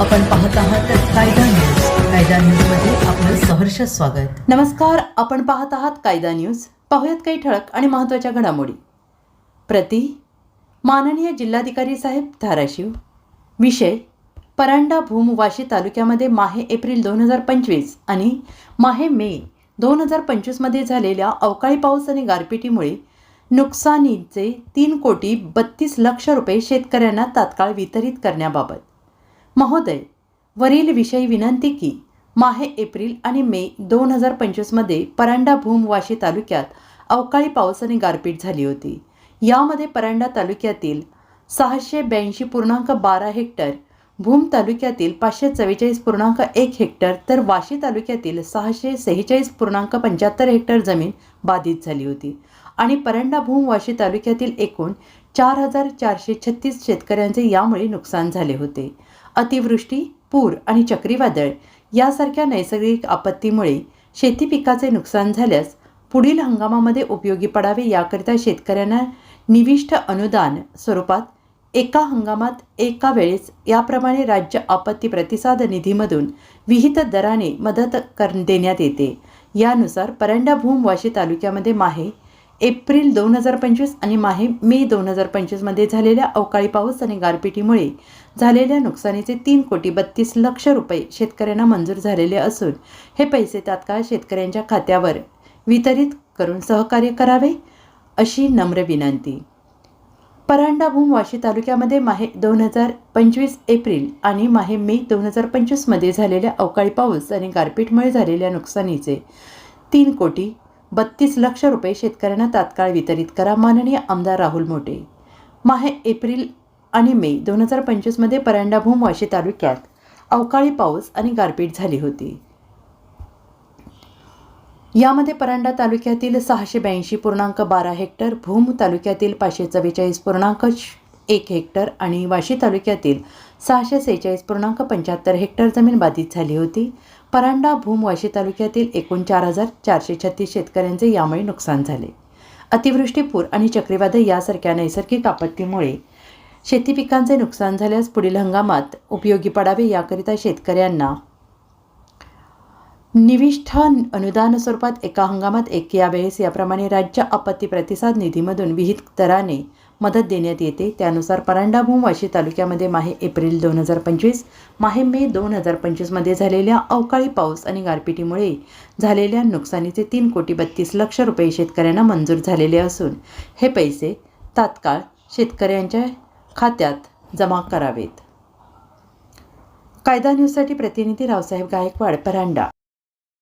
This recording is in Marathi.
आपण पाहत आहात कायदा न्यूज. कायदा न्यूजमध्ये आपलं सहर्ष स्वागत. नमस्कार आपण पाहत आहात कायदा न्यूज. पाहूयात काही ठळक आणि महत्त्वाच्या घडामोडी. प्रति माननीय जिल्हाधिकारी साहेब धाराशिव. विषय परांडा भूम वाशी तालुक्यामध्ये माहे एप्रिल दोन हजार पंचवीस आणि माहे मे दोन हजार पंचवीसमध्ये झालेल्या अवकाळी पाऊस आणि गारपिटीमुळे नुकसानीचे तीन कोटी बत्तीस लक्ष रुपये शेतकऱ्यांना तात्काळ वितरित करण्याबाबत. महोदय वरील विषयी विनंती की माहे एप्रिल आणि मे दोन हजार पंचवीसमध्ये परांडा भूम वाशी तालुक्यात अवकाळी पावसाने गारपीट झाली होती. यामध्ये परांडा तालुक्यातील सहाशे ब्याऐंशी पूर्णांक बारा हेक्टर भूम तालुक्यातील पाचशे चव्वेचाळीस पूर्णांक एक हेक्टर तर वाशी तालुक्यातील सहाशे सेहेचाळीस पूर्णांक पंच्याहत्तर हेक्टर जमीन बाधित झाली होती आणि परंडा भूम वाशी तालुक्यातील एकूण चार हजार चारशे छत्तीस शेतकऱ्यांचे यामुळे नुकसान झाले होते. अतिवृष्टी पूर आणि चक्रीवादळ यासारख्या नैसर्गिक आपत्तीमुळे शेती पिकाचे नुकसान झाल्यास पुढील हंगामामध्ये उपयोगी पडावे याकरिता शेतकऱ्यांना निविष्ट अनुदान स्वरूपात एका हंगामात एका वेळेस याप्रमाणे राज्य आपत्ती प्रतिसाद निधीमधून विहित दराने मदत कर देण्यात येते. यानुसार परंडा भूम वाशी तालुक्यामध्ये माहे एप्रिल दोन हजार पंचवीस आणि माहे मे दोन हजार पंचवीसमध्ये झालेल्या अवकाळी पाऊस आणि गारपिटीमुळे झालेल्या नुकसानीचे तीन कोटी बत्तीस लक्ष रुपये शेतकऱ्यांना मंजूर झालेले असून हे पैसे तात्काळ शेतकऱ्यांच्या खात्यावर वितरित करून सहकार्य करावे अशी नम्र विनंती. परांडा भूम वाशी तालुक्यामध्ये माहे दोन हजार पंचवीस एप्रिल आणि माहे मे दोन हजार पंचवीसमध्ये झालेल्या अवकाळी पाऊस आणि गारपीटमुळे झालेल्या नुकसानीचे तीन कोटी बत्तीस लक्ष रुपये शेतकऱ्यांना तात्काळ वितरित करा माननीय आमदार राहुल मोटे. माहे एप्रिल आणि मे दोन हजार पंचवीसमध्ये परांडा भूम वाशी तालुक्यात अवकाळी पाऊस आणि गारपीट झाली होती. यामध्ये परांडा तालुक्यातील सहाशे ब्याऐंशी पूर्णांक बारा हेक्टर भूम तालुक्यातील पाचशे चव्वेचाळीस पूर्णांक एक हेक्टर आणि वाशी तालुक्यातील सहाशे सेहेचाळीस पूर्णांक पंच्याहत्तर हेक्टर जमीन बाधित झाली होती. परांडा भूम वाशी तालुक्यातील एकूण चार हजार चारशे छत्तीस शेतकऱ्यांचे यामुळे नुकसान झाले. अतिवृष्टी पूर आणि चक्रीवादळ यासारख्या नैसर्गिक आपत्तीमुळे शेती पिकांचे नुकसान झाल्यास पुढील हंगामात उपयोगी पडावे याकरिता शेतकऱ्यांना निविष्ठ अनुदान स्वरूपात एका हंगामात एक यावेळेस याप्रमाणे राज्य आपत्ती प्रतिसाद निधीमधून विहित दराने मदत देण्यात येते. त्यानुसार परांडाभूम वाशी तालुक्यामध्ये माहे एप्रिल दोन हजार पंचवीस माहे मे दोन हजार पंचवीसमध्ये झालेल्या अवकाळी पाऊस आणि गारपिटीमुळे झालेल्या नुकसानीचे तीन कोटी बत्तीस लक्ष रुपये शेतकऱ्यांना मंजूर झालेले असून हे पैसे तात्काळ शेतकऱ्यांच्या खात्यात जमा करावेत. कायदा न्यूजसाठी प्रतिनिधी रावसाहेब गायकवाड परांडा.